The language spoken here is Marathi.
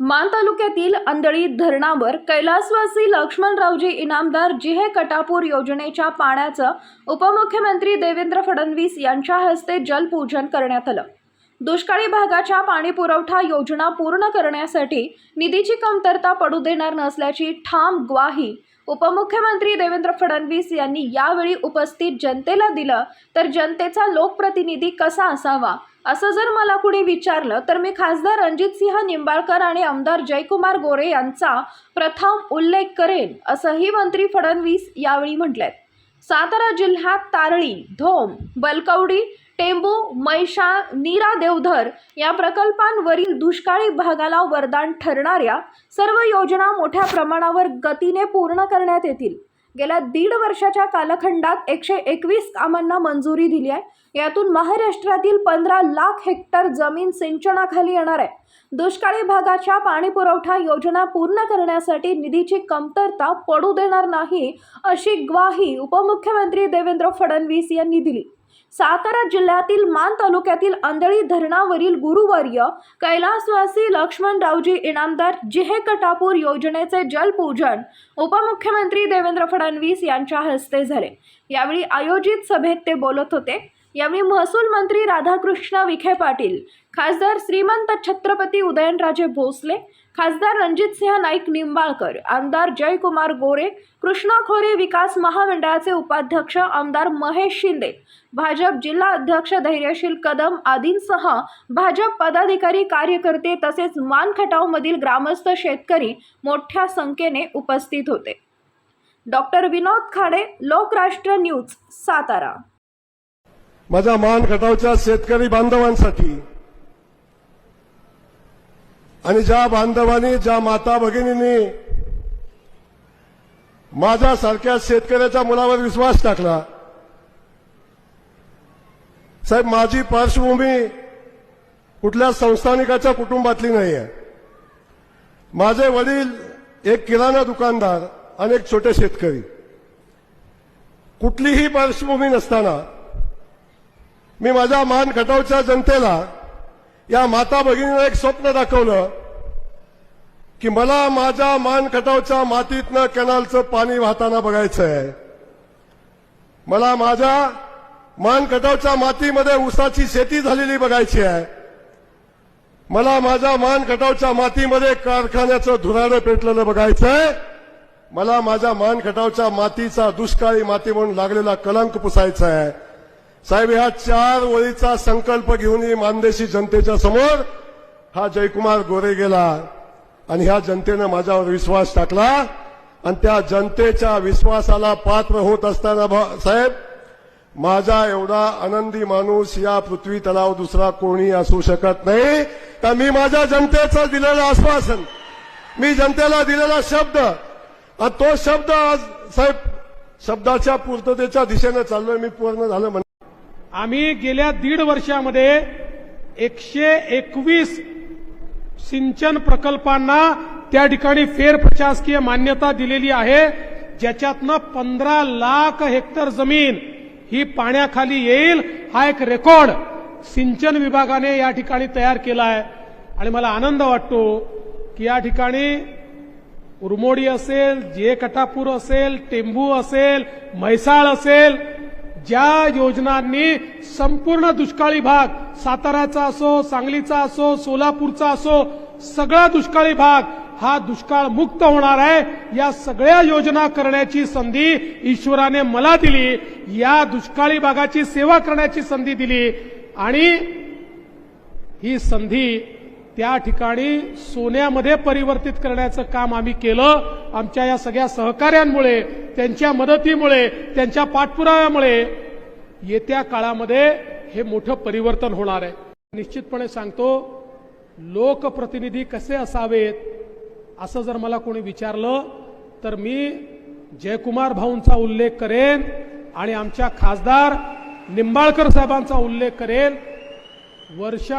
मान तालुक्यातील अंदळी धरणावर कैलासवासी लक्ष्मणरावजी इनामदार जिहे कटापूर योजनेच्या पाण्याचं उपमुख्यमंत्री देवेंद्र फडणवीस यांच्या हस्ते जलपूजन करण्यात आलं. दुष्काळी भागाच्या पाणीपुरवठा योजना पूर्ण करण्यासाठी निधीची कमतरता पडू देणार नसल्याची ठाम ग्वाही उपमुख्यमंत्री देवेंद्र फडणवीस यांनी यावेळी उपस्थित जनतेला दिलं तर जनतेचा लोकप्रतिनिधी कसा असावा? असं जर मला कुणी विचारलं तर मी खासदार रणजितसिंह निंबाळकर आणि आमदार जयकुमार गोरे यांचा प्रथम उल्लेख करेन असंही मंत्री फडणवीस यावेळी म्हटलेत. सातारा जिल्ह्यात तारळी धोम बलकवडी टेंबू मैशा नीरा देवधर या प्रकल्पांवरील दुष्काळी भागाला वरदान ठरणाऱ्या सर्व योजना मोठ्या प्रमाणावर गतीने पूर्ण करण्यात येतील. गेल्या दीड वर्षाच्या कालखंडात एकशे एकवीस कामांना मंजुरी दिली आहे. यातून महाराष्ट्रातील पंधरा लाख हेक्टर जमीन सिंचनाखाली येणार आहे. दुष्काळी भागाच्या पाणीपुरवठा योजना पूर्ण करण्यासाठी निधीची कमतरता पडू देणार नाही अशी ग्वाही उपमुख्यमंत्री देवेंद्र फडणवीस यांनी दिली. सातारा जिल्ह्यातील मान तालुक्यातील आंधळी धरणावरील गुरुवर्य कैलासवासी लक्ष्मणरावजी इनामदार जिहे कटापूर योजनेचे जलपूजन उपमुख्यमंत्री देवेंद्र फडणवीस यांच्या हस्ते झाले. यावेळी आयोजित सभेत ते बोलत होते. यावेळी महसूल मंत्री राधाकृष्ण विखे पाटील खासदार श्रीमंत छत्रपती उदयनराजे भोसले खासदार रणजितसिंह नाईक निंबाळकर आमदार जयकुमार गोरे कृष्णा खोरे विकास महामंडळाचे उपाध्यक्ष आमदार महेश शिंदे भाजप जिल्हा अध्यक्ष धैर्यशील कदम आदींसह भाजप पदाधिकारी कार्यकर्ते तसेच मानखटावमधील ग्रामस्थ शेतकरी मोठ्या संख्येने उपस्थित होते. Doctor Vinod Khade Lokrashtra news Satara. माझ्या मान खटावच्या शेतकरी बांधवांसाठी आणि ज्या बांधवांनी ज्या माता भगिनींनी माझ्यासारख्या शेतकऱ्याच्या मुलावर विश्वास टाकला साहेब माझी पार्श्वभूमी कुठल्या संस्थानिकाच्या कुटुंबातली नाही आहे माझे वडील एक किराणा दुकानदार आणि एक छोटे शेतकरी. कुठलीही पार्श्वभूमी नसताना मी माझ्या मान खटावच्या जनतेला या माता भगिनीनं एक स्वप्न दाखवलं की मला माझ्या मान खटावच्या मातीतनं कॅनलचं पाणी वाहताना बघायचं आहे मला माझ्या मानखटावच्या मातीमध्ये ऊसाची शेती झालेली बघायची आहे. मला माझ्या मानखटावच्या मातीमध्ये कारखान्याचं धुराडं पेटलेलं बघायचं आहे मला माझ्या मान खटावच्या मातीचा दुष्काळी माती म्हणून लागलेला कलंक पुसायचा आहे साहेब ह्या चार ओळीचा संकल्प घेऊन मानदेशी जनतेच्या समोर हा जयकुमार गोरे गेला आणि ह्या जनतेनं माझ्यावर विश्वास टाकला आणि त्या जनतेच्या विश्वासाला पात्र होत असताना साहेब माझा एवढा आनंदी माणूस या पृथ्वी तलाव दुसरा कोणी असू शकत नाही. तर मी माझ्या जनतेचं दिलेलं आश्वासन मी जनतेला दिलेला शब्द आणि तो शब्द आज साहेब शब्दाच्या पूर्ततेच्या दिशेने चाललोय मी पूर्ण झालं आम्ही गेल्या दीड वर्षामध्ये एकशे एकवीस सिंचन प्रकल्पांना त्या ठिकाणी फेरप्रशासकीय मान्यता दिलेली आहे. ज्याच्यातनं पंधरा लाख हेक्टर जमीन ही पाण्याखाली येईल हा एक रेकॉर्ड सिंचन विभागाने या ठिकाणी तयार केला आहे आणि मला आनंद वाटतो की या ठिकाणी उरमोडी असेल जे कटापूर असेल टेंबू असेल म्हैसाळ असेल ज्या योजनांनी संपूर्ण दुष्काळी भाग साताराचा असो सांगलीचा असो सोलापूरचा असो सगळा दुष्काळी भाग हा दुष्काळ मुक्त होणार आहे. या सगळ्या योजना करण्याची संधी ईश्वराने मला दिली. या दुष्काळी भागाची सेवा करण्याची संधी दिली. आणि ही संधी त्या ठिकाणी सोन्यामध्ये परिवर्तित करण्याचं काम आम्ही केलं. आमच्या या सगळ्या सहकार्यांमुळे त्यांच्या मदतीमुळे त्यांच्या पाठपुराव्यामुळे येत्या काळामध्ये हे मोठं परिवर्तन होणार आहे. निश्चितपणे सांगतो लोकप्रतिनिधी कसे असावेत असं जर मला कोणी विचारलं तर मी जयकुमार भाऊंचा उल्लेख करेन आणि आमच्या खासदार निंबाळकर साहेबांचा उल्लेख करेन. वर्षा